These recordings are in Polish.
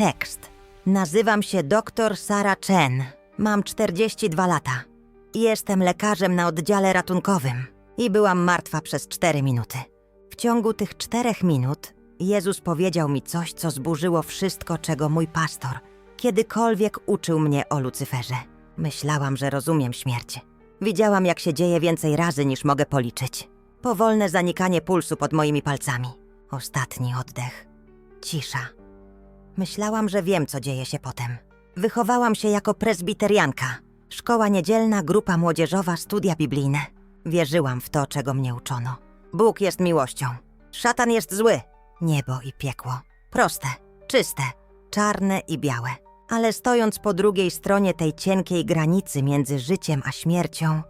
Tekst. Nazywam się dr Sara Chen. Mam 42 lata. Jestem lekarzem na oddziale ratunkowym i byłam martwa przez 4 minuty. W ciągu tych czterech minut Jezus powiedział mi coś, co zburzyło wszystko, czego mój pastor kiedykolwiek uczył mnie o Lucyferze. Myślałam, że rozumiem śmierć. Widziałam, jak się dzieje więcej razy niż mogę policzyć. Powolne zanikanie pulsu pod moimi palcami. Ostatni oddech. Cisza. Myślałam, że wiem, co dzieje się potem. Wychowałam się jako prezbiterianka. Szkoła niedzielna, grupa młodzieżowa, studia biblijne. Wierzyłam w to, czego mnie uczono. Bóg jest miłością. Szatan jest zły. Niebo i piekło. Proste, czyste, czarne i białe. Ale stojąc po drugiej stronie tej cienkiej granicy między życiem a śmiercią,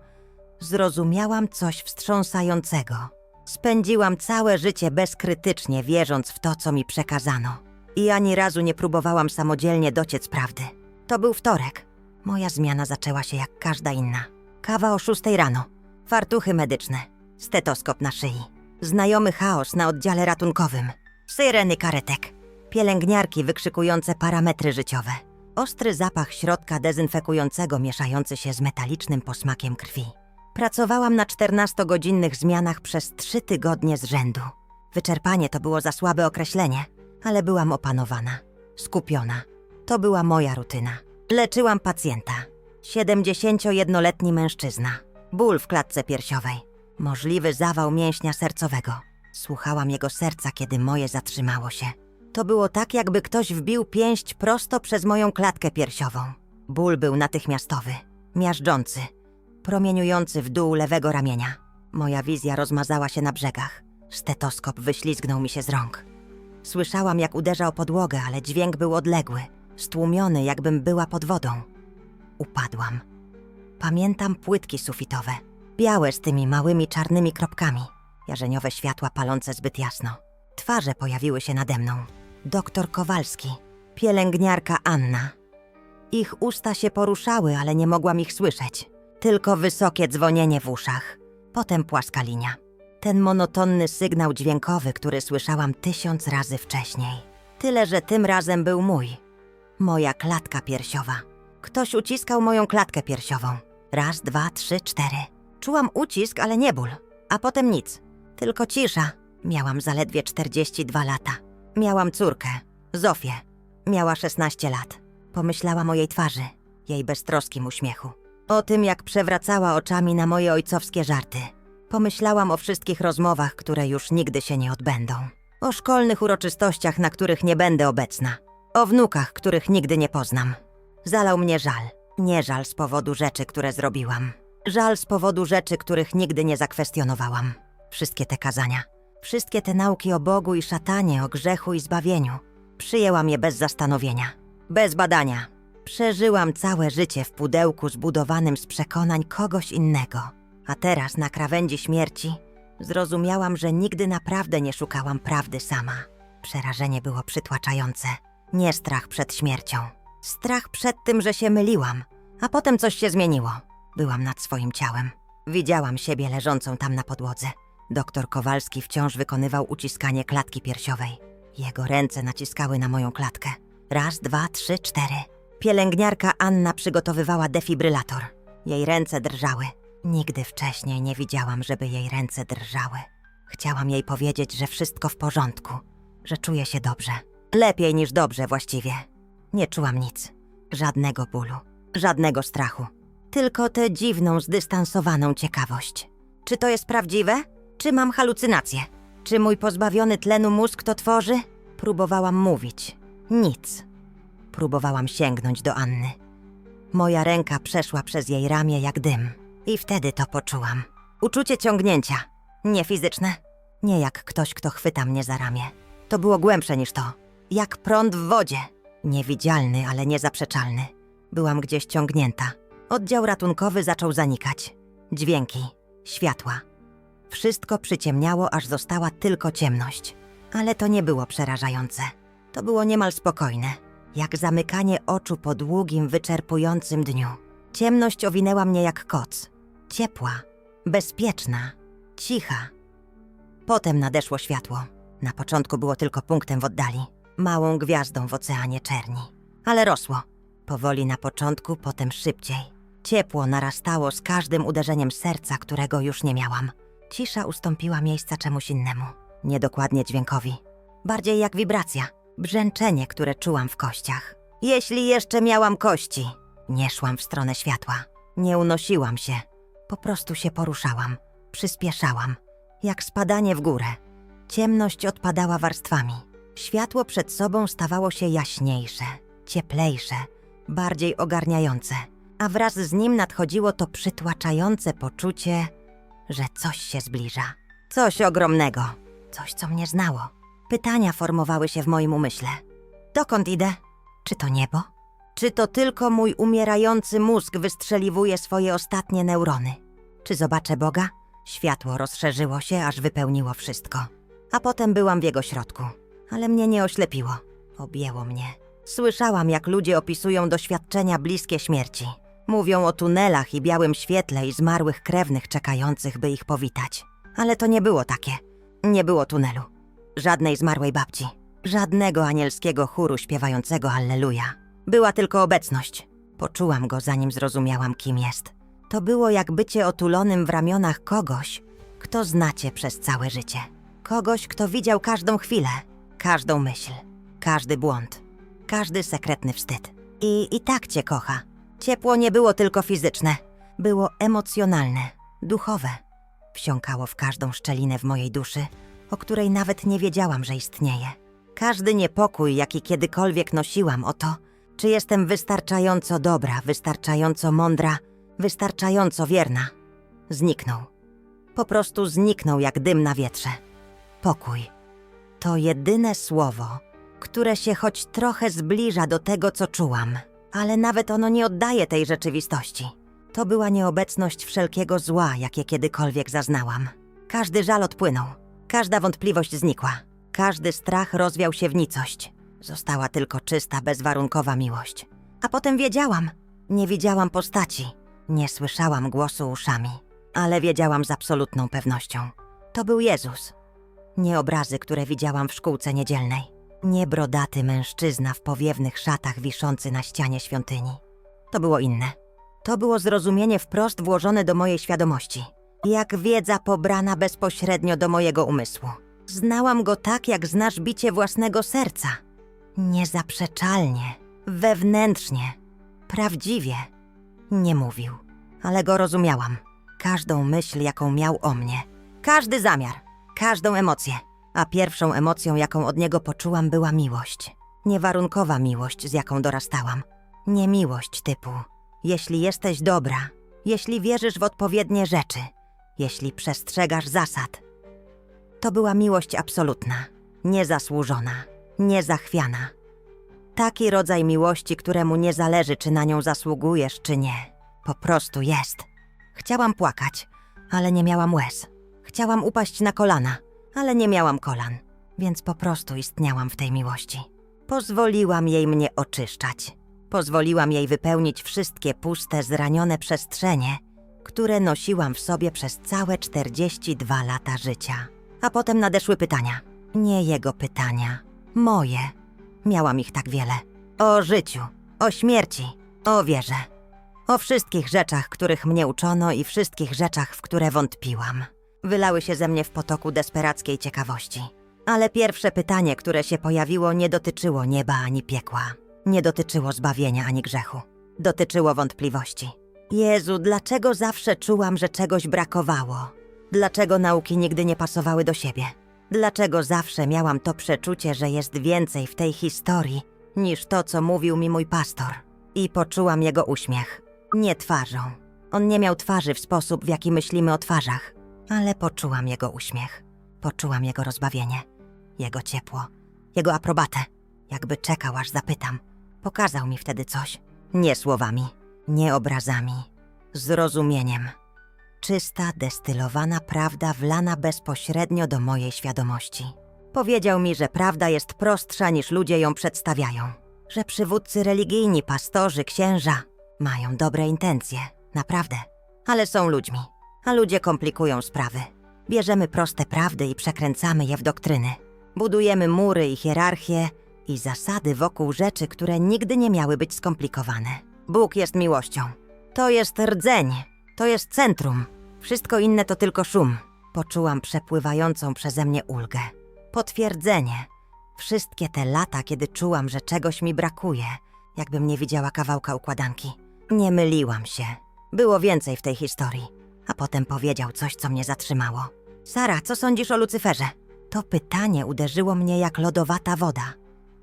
zrozumiałam coś wstrząsającego. Spędziłam całe życie bezkrytycznie wierząc w to, co mi przekazano. I ani razu nie próbowałam samodzielnie dociec prawdy. To był wtorek. Moja zmiana zaczęła się jak każda inna. Kawa o szóstej rano, fartuchy medyczne, stetoskop na szyi, znajomy chaos na oddziale ratunkowym, syreny karetek, pielęgniarki wykrzykujące parametry życiowe, ostry zapach środka dezynfekującego mieszający się z metalicznym posmakiem krwi. Pracowałam na 14-godzinnych zmianach przez trzy tygodnie z rzędu. Wyczerpanie to było za słabe określenie, ale byłam opanowana, skupiona. To była moja rutyna. Leczyłam pacjenta. 71-letni mężczyzna. Ból w klatce piersiowej. Możliwy zawał mięśnia sercowego. Słuchałam jego serca, kiedy moje zatrzymało się. To było tak, jakby ktoś wbił pięść prosto przez moją klatkę piersiową. Ból był natychmiastowy, miażdżący, promieniujący w dół lewego ramienia. Moja wizja rozmazała się na brzegach. Stetoskop wyślizgnął mi się z rąk. Słyszałam, jak uderza o podłogę, ale dźwięk był odległy, stłumiony, jakbym była pod wodą. Upadłam. Pamiętam płytki sufitowe, białe z tymi małymi czarnymi kropkami, jarzeniowe światła palące zbyt jasno. Twarze pojawiły się nade mną. Doktor Kowalski, pielęgniarka Anna. Ich usta się poruszały, ale nie mogłam ich słyszeć. Tylko wysokie dzwonienie w uszach. Potem płaska linia. Ten monotonny sygnał dźwiękowy, który słyszałam tysiąc razy wcześniej. Tyle, że tym razem był mój. Moja klatka piersiowa. Ktoś uciskał moją klatkę piersiową. Raz, dwa, trzy, cztery. Czułam ucisk, ale nie ból. A potem nic. Tylko cisza. Miałam zaledwie 42 lata. Miałam córkę, Zofię. Miała 16 lat. Pomyślałam o jej twarzy, jej beztroskim uśmiechu. O tym, jak przewracała oczami na moje ojcowskie żarty. Pomyślałam o wszystkich rozmowach, które już nigdy się nie odbędą. O szkolnych uroczystościach, na których nie będę obecna. O wnukach, których nigdy nie poznam. Zalał mnie żal. Nie żal z powodu rzeczy, które zrobiłam. Żal z powodu rzeczy, których nigdy nie zakwestionowałam. Wszystkie te kazania, wszystkie te nauki o Bogu i szatanie, o grzechu i zbawieniu. Przyjęłam je bez zastanowienia, bez badania. Przeżyłam całe życie w pudełku zbudowanym z przekonań kogoś innego. A teraz, na krawędzi śmierci, zrozumiałam, że nigdy naprawdę nie szukałam prawdy sama. Przerażenie było przytłaczające. Nie strach przed śmiercią. Strach przed tym, że się myliłam. A potem coś się zmieniło. Byłam nad swoim ciałem. Widziałam siebie leżącą tam na podłodze. Doktor Kowalski wciąż wykonywał uciskanie klatki piersiowej. Jego ręce naciskały na moją klatkę. Raz, dwa, trzy, cztery. Pielęgniarka Anna przygotowywała defibrylator. Jej ręce drżały. Nigdy wcześniej nie widziałam, żeby jej ręce drżały. Chciałam jej powiedzieć, że wszystko w porządku, że czuję się dobrze. Lepiej niż dobrze właściwie. Nie czułam nic. Żadnego bólu, żadnego strachu. Tylko tę dziwną, zdystansowaną ciekawość. Czy to jest prawdziwe? Czy mam halucynacje? Czy mój pozbawiony tlenu mózg to tworzy? Próbowałam mówić. Nic. Próbowałam sięgnąć do Anny. Moja ręka przeszła przez jej ramię jak dym. I wtedy to poczułam. Uczucie ciągnięcia. Nie fizyczne. Nie jak ktoś, kto chwyta mnie za ramię. To było głębsze niż to. Jak prąd w wodzie. Niewidzialny, ale niezaprzeczalny. Byłam gdzieś ciągnięta. Oddział ratunkowy zaczął zanikać. Dźwięki, światła. Wszystko przyciemniało, aż została tylko ciemność. Ale to nie było przerażające. To było niemal spokojne, jak zamykanie oczu po długim, wyczerpującym dniu. Ciemność owinęła mnie jak koc. Ciepła, bezpieczna, cicha. Potem nadeszło światło. Na początku było tylko punktem w oddali. małą gwiazdą w oceanie czerni. Ale rosło. Powoli na początku, potem szybciej. Ciepło narastało z każdym uderzeniem serca, którego już nie miałam. Cisza ustąpiła miejsca czemuś innemu. Niedokładnie dźwiękowi. Bardziej jak wibracja. Brzęczenie, które czułam w kościach. Jeśli jeszcze miałam kości. Nie szłam w stronę światła. Nie unosiłam się. Po prostu się poruszałam. Przyspieszałam. Jak spadanie w górę. Ciemność odpadała warstwami. Światło przed sobą stawało się jaśniejsze, cieplejsze, bardziej ogarniające, a wraz z nim nadchodziło to przytłaczające poczucie, że coś się zbliża. Coś ogromnego, coś, co mnie znało. Pytania formowały się w moim umyśle. Dokąd idę? Czy to niebo? Czy to tylko mój umierający mózg wystrzeliwuje swoje ostatnie neurony? Czy zobaczę Boga? Światło rozszerzyło się, aż wypełniło wszystko. A potem byłam w jego środku. Ale mnie nie oślepiło. Objęło mnie. Słyszałam, jak ludzie opisują doświadczenia bliskie śmierci. Mówią o tunelach i białym świetle i zmarłych krewnych czekających, by ich powitać. Ale to nie było takie. Nie było tunelu. Żadnej zmarłej babci. Żadnego anielskiego chóru śpiewającego Alleluja. Była tylko obecność. Poczułam go, zanim zrozumiałam, kim jest. To było jak bycie otulonym w ramionach kogoś, kto znacie przez całe życie. Kogoś, kto widział każdą chwilę, każdą myśl, każdy błąd, każdy sekretny wstyd. I, I tak cię kocha. Ciepło nie było tylko fizyczne, było emocjonalne, duchowe. Wsiąkało w każdą szczelinę w mojej duszy, o której nawet nie wiedziałam, że istnieje. Każdy niepokój, jaki kiedykolwiek nosiłam o to, czy jestem wystarczająco dobra, wystarczająco mądra, wystarczająco wierna, zniknął. Po prostu zniknął jak dym na wietrze. Pokój. To jedyne słowo, które się choć trochę zbliża do tego, co czułam, ale nawet ono nie oddaje tej rzeczywistości. To była nieobecność wszelkiego zła, jakie kiedykolwiek zaznałam. Każdy żal odpłynął, każda wątpliwość znikła, każdy strach rozwiał się w nicość. Została tylko czysta, bezwarunkowa miłość. A potem wiedziałam. Nie widziałam postaci, nie słyszałam głosu uszami, ale wiedziałam z absolutną pewnością. To był Jezus. Nie obrazy, które widziałam w szkółce niedzielnej. Nie brodaty mężczyzna w powiewnych szatach wiszący na ścianie świątyni. To było inne. To było zrozumienie wprost włożone do mojej świadomości. Jak wiedza pobrana bezpośrednio do mojego umysłu. Znałam go tak, jak znasz bicie własnego serca. Niezaprzeczalnie, wewnętrznie, prawdziwie. Nie mówił, ale go rozumiałam. Każdą myśl, jaką miał o mnie. Każdy zamiar, każdą emocję. A pierwszą emocją, jaką od niego poczułam, była miłość. Niewarunkowa miłość, z jaką dorastałam. Nie miłość typu: jeśli jesteś dobra, jeśli wierzysz w odpowiednie rzeczy, jeśli przestrzegasz zasad. To była miłość absolutna, niezasłużona, niezachwiana. Taki rodzaj miłości, któremu nie zależy, czy na nią zasługujesz, czy nie. Po prostu jest. Chciałam płakać, ale nie miałam łez. Chciałam upaść na kolana, ale nie miałam kolan, więc po prostu istniałam w tej miłości. Pozwoliłam jej mnie oczyszczać. Pozwoliłam jej wypełnić wszystkie puste, zranione przestrzenie, które nosiłam w sobie przez całe 42 lata życia. A potem nadeszły pytania. Nie jego pytania, moje. Miałam ich tak wiele. O życiu, o śmierci, o wierze. O wszystkich rzeczach, których mnie uczono i wszystkich rzeczach, w które wątpiłam. Wylały się ze mnie w potoku desperackiej ciekawości. Ale pierwsze pytanie, które się pojawiło, nie dotyczyło nieba ani piekła. Nie dotyczyło zbawienia ani grzechu. Dotyczyło wątpliwości. Jezu, dlaczego zawsze czułam, że czegoś brakowało? Dlaczego nauki nigdy nie pasowały do siebie? Dlaczego zawsze miałam to przeczucie, że jest więcej w tej historii niż to, co mówił mi mój pastor? I poczułam jego uśmiech. Nie twarzą. On nie miał twarzy w sposób, w jaki myślimy o twarzach, ale poczułam jego uśmiech. Poczułam jego rozbawienie, jego ciepło, jego aprobatę. Jakby czekał, aż zapytam. Pokazał mi wtedy coś. Nie słowami, nie obrazami, zrozumieniem. Czysta, destylowana prawda wlana bezpośrednio do mojej świadomości. Powiedział mi, że prawda jest prostsza niż ludzie ją przedstawiają. Że przywódcy religijni, pastorzy, księża mają dobre intencje, naprawdę, ale są ludźmi, a ludzie komplikują sprawy. Bierzemy proste prawdy i przekręcamy je w doktryny. Budujemy mury i hierarchie i zasady wokół rzeczy, które nigdy nie miały być skomplikowane. Bóg jest miłością. To jest rdzeń, to jest centrum. Wszystko inne to tylko szum. Poczułam przepływającą przeze mnie ulgę. Potwierdzenie. Wszystkie te lata, kiedy czułam, że czegoś mi brakuje, jakbym nie widziała kawałka układanki. Nie myliłam się. Było więcej w tej historii. A potem powiedział coś, co mnie zatrzymało. Sara, co sądzisz o Lucyferze? To pytanie uderzyło mnie jak lodowata woda.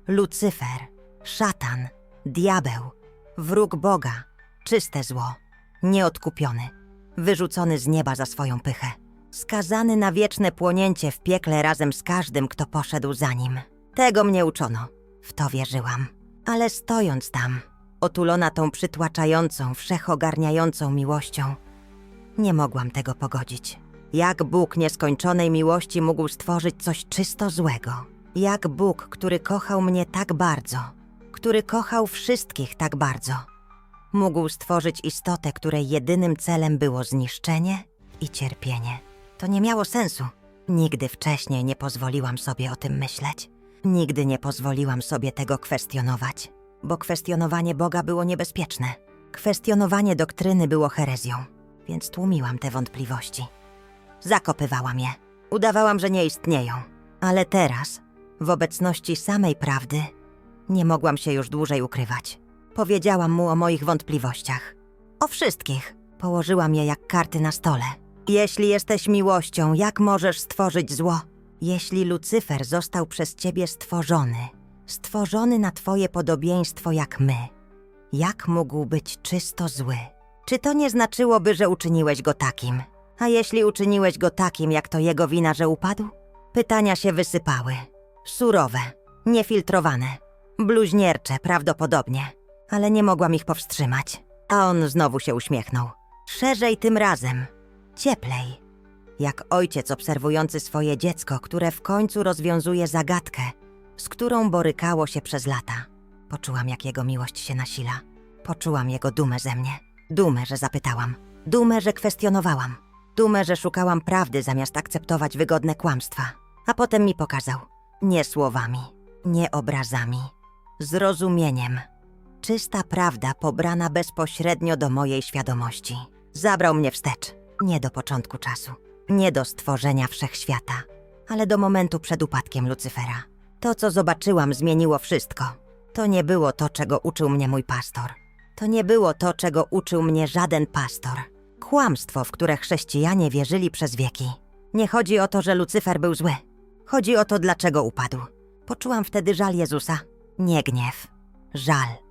Lucyfer, szatan, diabeł, wróg Boga, czyste zło, nieodkupiony, wyrzucony z nieba za swoją pychę, skazany na wieczne płonięcie w piekle razem z każdym, kto poszedł za nim. Tego mnie uczono, w to wierzyłam. Ale stojąc tam, otulona tą przytłaczającą, wszechogarniającą miłością, nie mogłam tego pogodzić. Jak Bóg nieskończonej miłości mógł stworzyć coś czysto złego? Jak Bóg, który kochał mnie tak bardzo, który kochał wszystkich tak bardzo, mógł stworzyć istotę, której jedynym celem było zniszczenie i cierpienie? To nie miało sensu. Nigdy wcześniej nie pozwoliłam sobie o tym myśleć. Nigdy nie pozwoliłam sobie tego kwestionować, bo kwestionowanie Boga było niebezpieczne. Kwestionowanie doktryny było herezją, więc tłumiłam te wątpliwości. Zakopywałam je. Udawałam, że nie istnieją. Ale teraz, w obecności samej prawdy, nie mogłam się już dłużej ukrywać. Powiedziałam mu o moich wątpliwościach. O wszystkich. Położyłam je jak karty na stole. Jeśli jesteś miłością, jak możesz stworzyć zło? Jeśli Lucyfer został przez ciebie stworzony, stworzony na twoje podobieństwo jak my, jak mógł być czysto zły? Czy to nie znaczyłoby, że uczyniłeś go takim? A jeśli uczyniłeś go takim, jak to jego wina, że upadł? Pytania się wysypały. Surowe, niefiltrowane, bluźniercze prawdopodobnie, ale nie mogłam ich powstrzymać. A on znowu się uśmiechnął. Szerzej tym razem, cieplej. Jak ojciec obserwujący swoje dziecko, które w końcu rozwiązuje zagadkę, z którą borykało się przez lata. Poczułam, jak jego miłość się nasila. Poczułam jego dumę ze mnie. Dumę, że zapytałam. Dumę, że kwestionowałam. Dumę, że szukałam prawdy zamiast akceptować wygodne kłamstwa. A potem mi pokazał. Nie słowami, nie obrazami. Zrozumieniem. Czysta prawda pobrana bezpośrednio do mojej świadomości. Zabrał mnie wstecz. Nie do początku czasu. Nie do stworzenia wszechświata. Ale do momentu przed upadkiem Lucyfera. To, co zobaczyłam, zmieniło wszystko. To nie było to, czego uczył mnie mój pastor. To nie było to, czego uczył mnie żaden pastor. Kłamstwo, w które chrześcijanie wierzyli przez wieki. Nie chodzi o to, że Lucyfer był zły. Chodzi o to, dlaczego upadł. Poczułam wtedy żal Jezusa. Nie gniew. Żal.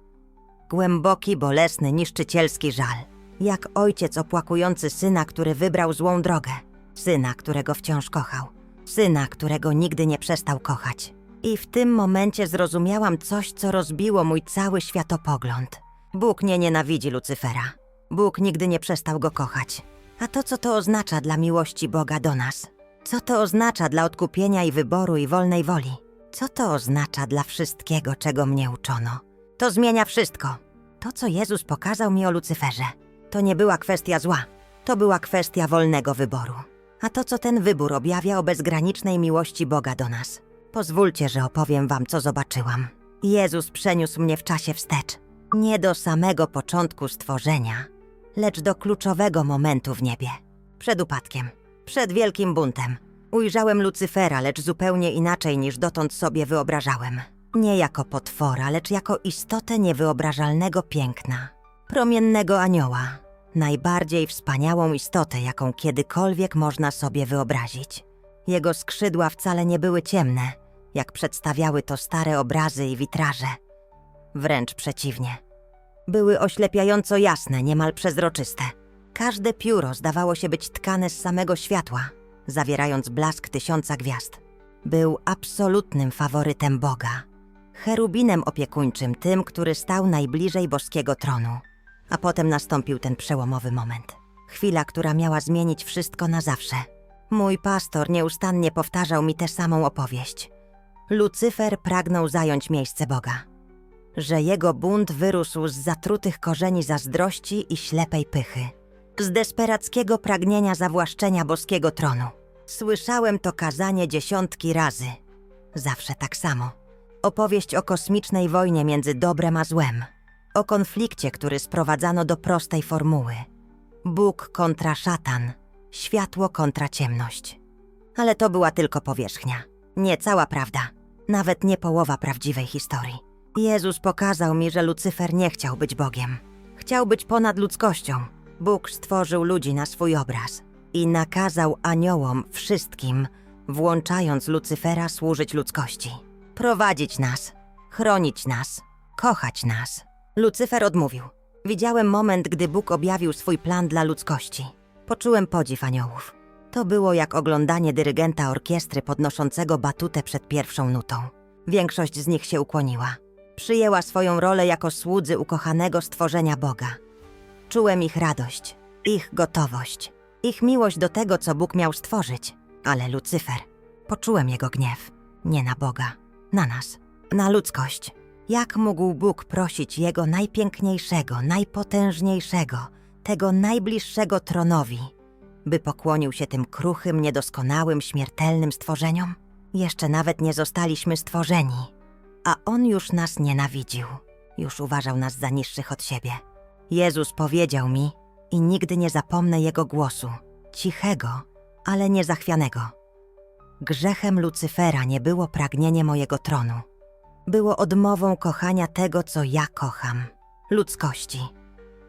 Głęboki, bolesny, niszczycielski żal. Jak ojciec opłakujący syna, który wybrał złą drogę. Syna, którego wciąż kochał. Syna, którego nigdy nie przestał kochać. I w tym momencie zrozumiałam coś, co rozbiło mój cały światopogląd. Bóg nie nienawidzi Lucyfera. Bóg nigdy nie przestał go kochać. A to, co to oznacza dla miłości Boga do nas? Co to oznacza dla odkupienia i wyboru i wolnej woli? Co to oznacza dla wszystkiego, czego mnie uczono? To zmienia wszystko. To, co Jezus pokazał mi o Lucyferze, to nie była kwestia zła. To była kwestia wolnego wyboru. A to, co ten wybór objawia o bezgranicznej miłości Boga do nas. Pozwólcie, że opowiem wam, co zobaczyłam. Jezus przeniósł mnie w czasie wstecz. Nie do samego początku stworzenia, lecz do kluczowego momentu w niebie. Przed upadkiem, przed wielkim buntem. Ujrzałem Lucyfera, lecz zupełnie inaczej niż dotąd sobie wyobrażałem. Nie jako potwora, lecz jako istotę niewyobrażalnego piękna. Promiennego anioła. Najbardziej wspaniałą istotę, jaką kiedykolwiek można sobie wyobrazić. Jego skrzydła wcale nie były ciemne, jak przedstawiały to stare obrazy i witraże. Wręcz przeciwnie. Były oślepiająco jasne, niemal przezroczyste. Każde pióro zdawało się być tkane z samego światła, zawierając blask tysiąca gwiazd. Był absolutnym faworytem Boga, cherubinem opiekuńczym, tym, który stał najbliżej boskiego tronu. A potem nastąpił ten przełomowy moment. Chwila, która miała zmienić wszystko na zawsze. Mój pastor nieustannie powtarzał mi tę samą opowieść. Lucyfer pragnął zająć miejsce Boga. Że jego bunt wyrósł z zatrutych korzeni zazdrości i ślepej pychy. Z desperackiego pragnienia zawłaszczenia boskiego tronu. Słyszałem to kazanie dziesiątki razy. Zawsze tak samo. Opowieść o kosmicznej wojnie między dobrem a złem. O konflikcie, który sprowadzano do prostej formuły. Bóg kontra szatan, światło kontra ciemność. Ale to była tylko powierzchnia. Nie cała prawda. Nawet nie połowa prawdziwej historii. Jezus pokazał mi, że Lucyfer nie chciał być Bogiem. Chciał być ponad ludzkością. Bóg stworzył ludzi na swój obraz i nakazał aniołom wszystkim, włączając Lucyfera, służyć ludzkości. Prowadzić nas, chronić nas, kochać nas. Lucyfer odmówił. Widziałem moment, gdy Bóg objawił swój plan dla ludzkości. Poczułem podziw aniołów. To było jak oglądanie dyrygenta orkiestry podnoszącego batutę przed pierwszą nutą. Większość z nich się ukłoniła. Przyjęła swoją rolę jako słudzy ukochanego stworzenia Boga. Czułem ich radość, ich gotowość, ich miłość do tego, co Bóg miał stworzyć. Ale Lucyfer, poczułem jego gniew. Nie na Boga, na nas, na ludzkość. Jak mógł Bóg prosić jego najpiękniejszego, najpotężniejszego, tego najbliższego tronowi, by pokłonił się tym kruchym, niedoskonałym, śmiertelnym stworzeniom? Jeszcze nawet nie zostaliśmy stworzeni, a on już nas nienawidził, już uważał nas za niższych od siebie. Jezus powiedział mi i nigdy nie zapomnę jego głosu, cichego, ale niezachwianego. Grzechem Lucyfera nie było pragnienie mojego tronu. Było odmową kochania tego, co ja kocham ludzkości.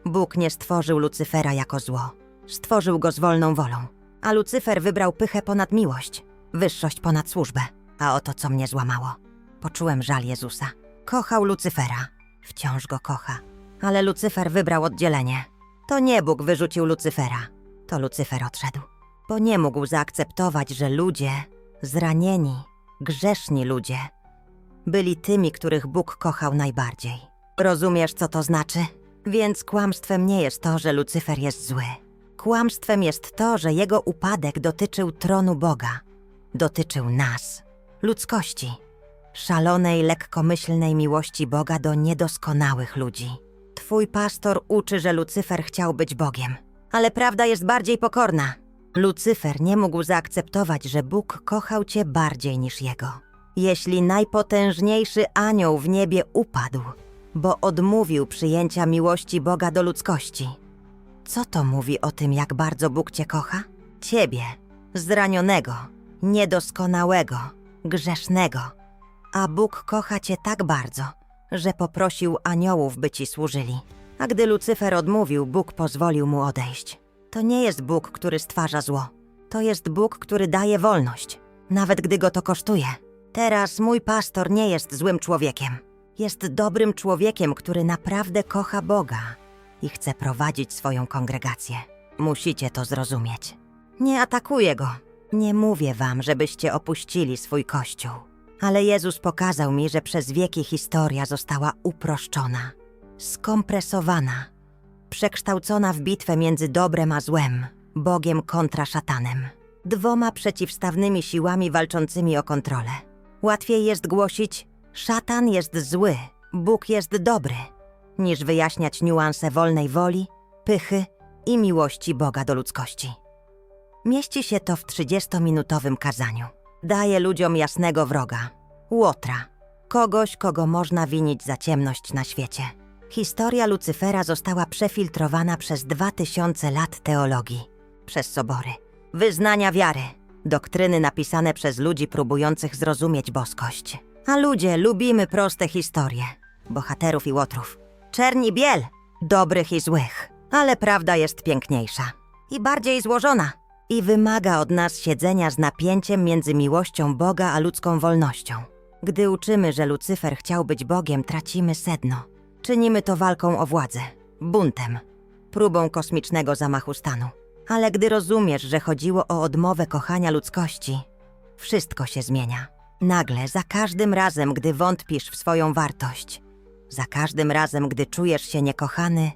Bóg nie stworzył Lucyfera jako zło, stworzył go z wolną wolą, a Lucyfer wybrał pychę ponad miłość, wyższość ponad służbę, a oto co mnie złamało. Poczułem żal Jezusa. Kochał Lucyfera, wciąż go kocha, ale Lucyfer wybrał oddzielenie. To nie Bóg wyrzucił Lucyfera, to Lucyfer odszedł, bo nie mógł zaakceptować, że ludzie, zranieni, grzeszni ludzie, byli tymi, których Bóg kochał najbardziej. Rozumiesz, co to znaczy? Więc kłamstwem nie jest to, że Lucyfer jest zły. Kłamstwem jest to, że jego upadek dotyczył tronu Boga. Dotyczył nas, ludzkości. Szalonej, lekkomyślnej miłości Boga do niedoskonałych ludzi. Twój pastor uczy, że Lucyfer chciał być Bogiem. Ale prawda jest bardziej pokorna. Lucyfer nie mógł zaakceptować, że Bóg kochał cię bardziej niż jego. Jeśli najpotężniejszy anioł w niebie upadł, bo odmówił przyjęcia miłości Boga do ludzkości, co to mówi o tym, jak bardzo Bóg cię kocha? Ciebie, zranionego, niedoskonałego, grzesznego. A Bóg kocha cię tak bardzo, że poprosił aniołów, by ci służyli. A gdy Lucyfer odmówił, Bóg pozwolił mu odejść. To nie jest Bóg, który stwarza zło. To jest Bóg, który daje wolność, nawet gdy go to kosztuje. Teraz mój pastor nie jest złym człowiekiem. Jest dobrym człowiekiem, który naprawdę kocha Boga i chce prowadzić swoją kongregację. Musicie to zrozumieć. Nie atakuję go. Nie mówię wam, żebyście opuścili swój kościół. Ale Jezus pokazał mi, że przez wieki historia została uproszczona, skompresowana, przekształcona w bitwę między dobrem a złem, Bogiem kontra szatanem, dwoma przeciwstawnymi siłami walczącymi o kontrolę. Łatwiej jest głosić: szatan jest zły, Bóg jest dobry, niż wyjaśniać niuanse wolnej woli, pychy i miłości Boga do ludzkości. Mieści się to w 30-minutowym kazaniu. Daje ludziom jasnego wroga Łotra, kogoś, kogo można winić za ciemność na świecie. Historia Lucyfera została przefiltrowana przez 2000 lat teologii, przez sobory, wyznania wiary, doktryny napisane przez ludzi próbujących zrozumieć boskość. A ludzie lubimy proste historie, bohaterów i łotrów. Czerni biel, dobrych i złych. Ale prawda jest piękniejsza i bardziej złożona i wymaga od nas siedzenia z napięciem między miłością Boga a ludzką wolnością. Gdy uczymy, że Lucyfer chciał być Bogiem, tracimy sedno. Czynimy to walką o władzę, buntem, próbą kosmicznego zamachu stanu. Ale gdy rozumiesz, że chodziło o odmowę kochania ludzkości, wszystko się zmienia. Nagle, za każdym razem, gdy wątpisz w swoją wartość, za każdym razem, gdy czujesz się niekochany,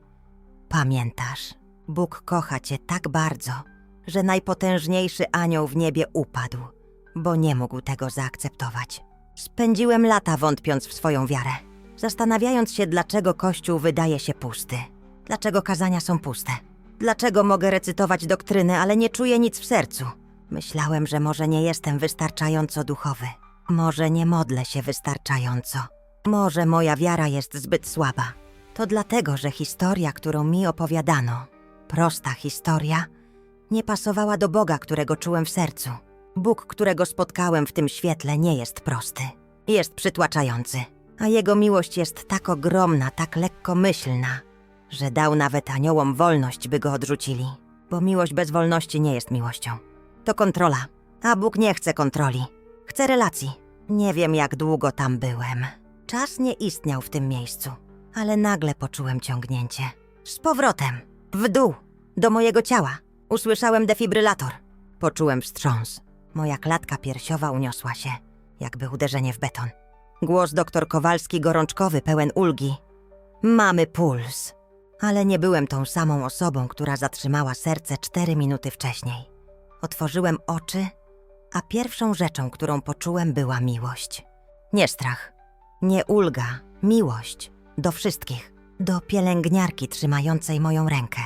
pamiętasz, Bóg kocha cię tak bardzo, że najpotężniejszy anioł w niebie upadł, bo nie mógł tego zaakceptować. Spędziłem lata wątpiąc w swoją wiarę, zastanawiając się, dlaczego Kościół wydaje się pusty, dlaczego kazania są puste, dlaczego mogę recytować doktryny, ale nie czuję nic w sercu. Myślałem, że może nie jestem wystarczająco duchowy. Może nie modlę się wystarczająco. Może moja wiara jest zbyt słaba. To dlatego, że historia, którą mi opowiadano, prosta historia, nie pasowała do Boga, którego czułem w sercu. Bóg, którego spotkałem w tym świetle, nie jest prosty. Jest przytłaczający, a jego miłość jest tak ogromna, tak lekkomyślna, że dał nawet aniołom wolność, by go odrzucili. Bo miłość bez wolności nie jest miłością. To kontrola, a Bóg nie chce kontroli. Chce relacji. Nie wiem, jak długo tam byłem. Czas nie istniał w tym miejscu, ale nagle poczułem ciągnięcie. Z powrotem, w dół, do mojego ciała. Usłyszałem defibrylator. Poczułem wstrząs. Moja klatka piersiowa uniosła się, jakby uderzenie w beton. Głos doktor Kowalski gorączkowy, pełen ulgi. Mamy puls. Ale nie byłem tą samą osobą, która zatrzymała serce cztery minuty wcześniej. Otworzyłem oczy, a pierwszą rzeczą, którą poczułem, była miłość. Nie strach, nie ulga, miłość do wszystkich. Do pielęgniarki trzymającej moją rękę.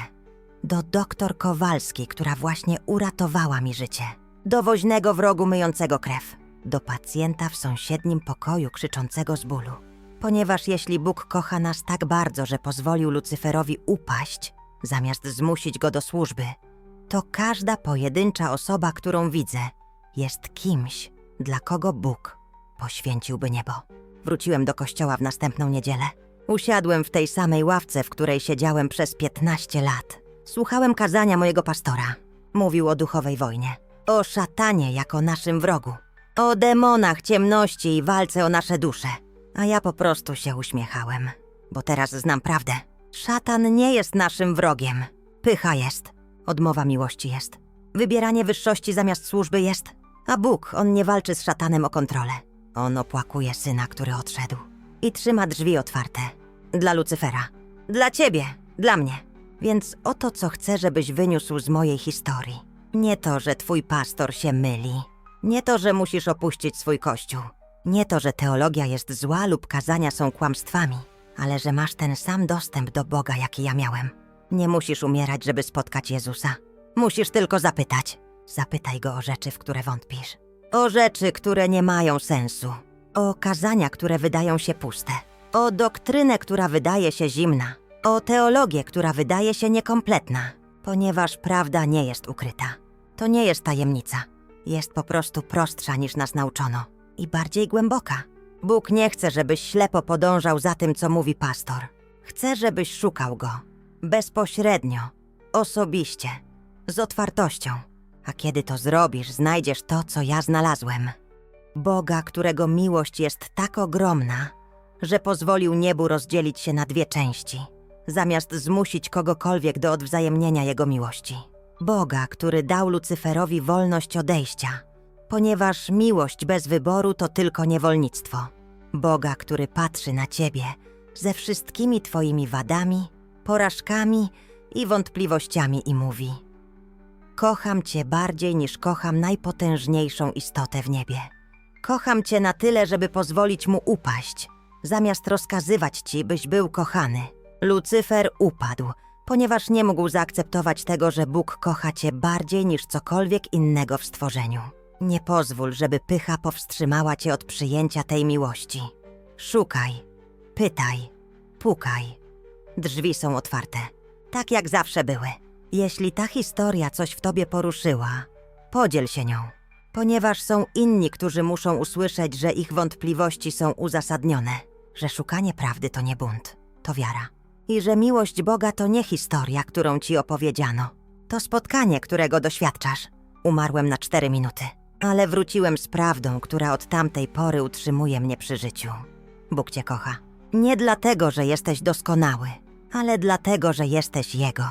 Do doktor Kowalskiej, która właśnie uratowała mi życie. Do woźnego w rogu myjącego krew. Do pacjenta w sąsiednim pokoju krzyczącego z bólu. Ponieważ jeśli Bóg kocha nas tak bardzo, że pozwolił Lucyferowi upaść, zamiast zmusić go do służby, to każda pojedyncza osoba, którą widzę, jest kimś, dla kogo Bóg poświęciłby niebo. Wróciłem do kościoła w następną niedzielę. Usiadłem w tej samej ławce, w której siedziałem przez 15 lat. Słuchałem kazania mojego pastora. Mówił o duchowej wojnie, o szatanie jako naszym wrogu, o demonach ciemności i walce o nasze dusze. A ja po prostu się uśmiechałem, bo teraz znam prawdę. Szatan nie jest naszym wrogiem. Pycha jest, odmowa miłości jest, wybieranie wyższości zamiast służby jest, a Bóg, on nie walczy z szatanem o kontrolę. On opłakuje syna, który odszedł i trzyma drzwi otwarte. Dla Lucyfera. Dla ciebie, dla mnie. Więc oto co chcę, żebyś wyniósł z mojej historii. Nie to, że twój pastor się myli. Nie to, że musisz opuścić swój kościół. Nie to, że teologia jest zła lub kazania są kłamstwami, ale że masz ten sam dostęp do Boga, jaki ja miałem. Nie musisz umierać, żeby spotkać Jezusa. Musisz tylko zapytać. Zapytaj go o rzeczy, w które wątpisz. O rzeczy, które nie mają sensu. O kazania, które wydają się puste. O doktrynę, która wydaje się zimna. O teologię, która wydaje się niekompletna. Ponieważ prawda nie jest ukryta. To nie jest tajemnica. Jest po prostu prostsza niż nas nauczono. I bardziej głęboka. Bóg nie chce, żebyś ślepo podążał za tym, co mówi pastor. Chce, żebyś szukał go. Bezpośrednio. Osobiście. Z otwartością. A kiedy to zrobisz, znajdziesz to, co ja znalazłem. Boga, którego miłość jest tak ogromna, że pozwolił niebu rozdzielić się na dwie części, zamiast zmusić kogokolwiek do odwzajemnienia jego miłości. Boga, który dał Lucyferowi wolność odejścia, ponieważ miłość bez wyboru to tylko niewolnictwo. Boga, który patrzy na ciebie ze wszystkimi twoimi wadami, porażkami i wątpliwościami i mówi: Kocham cię bardziej niż kocham najpotężniejszą istotę w niebie. Kocham cię na tyle, żeby pozwolić mu upaść, zamiast rozkazywać ci, byś był kochany. Lucyfer upadł, ponieważ nie mógł zaakceptować tego, że Bóg kocha cię bardziej niż cokolwiek innego w stworzeniu. Nie pozwól, żeby pycha powstrzymała cię od przyjęcia tej miłości. Szukaj, pytaj, pukaj. Drzwi są otwarte, tak jak zawsze były. Jeśli ta historia coś w tobie poruszyła, podziel się nią, ponieważ są inni, którzy muszą usłyszeć, że ich wątpliwości są uzasadnione, że szukanie prawdy to nie bunt, to wiara. I że miłość Boga to nie historia, którą ci opowiedziano. To spotkanie, którego doświadczasz. Umarłem na cztery minuty, ale wróciłem z prawdą, która od tamtej pory utrzymuje mnie przy życiu. Bóg cię kocha. Nie dlatego, że jesteś doskonały, ale dlatego, że jesteś Jego.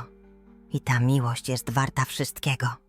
I ta miłość jest warta wszystkiego.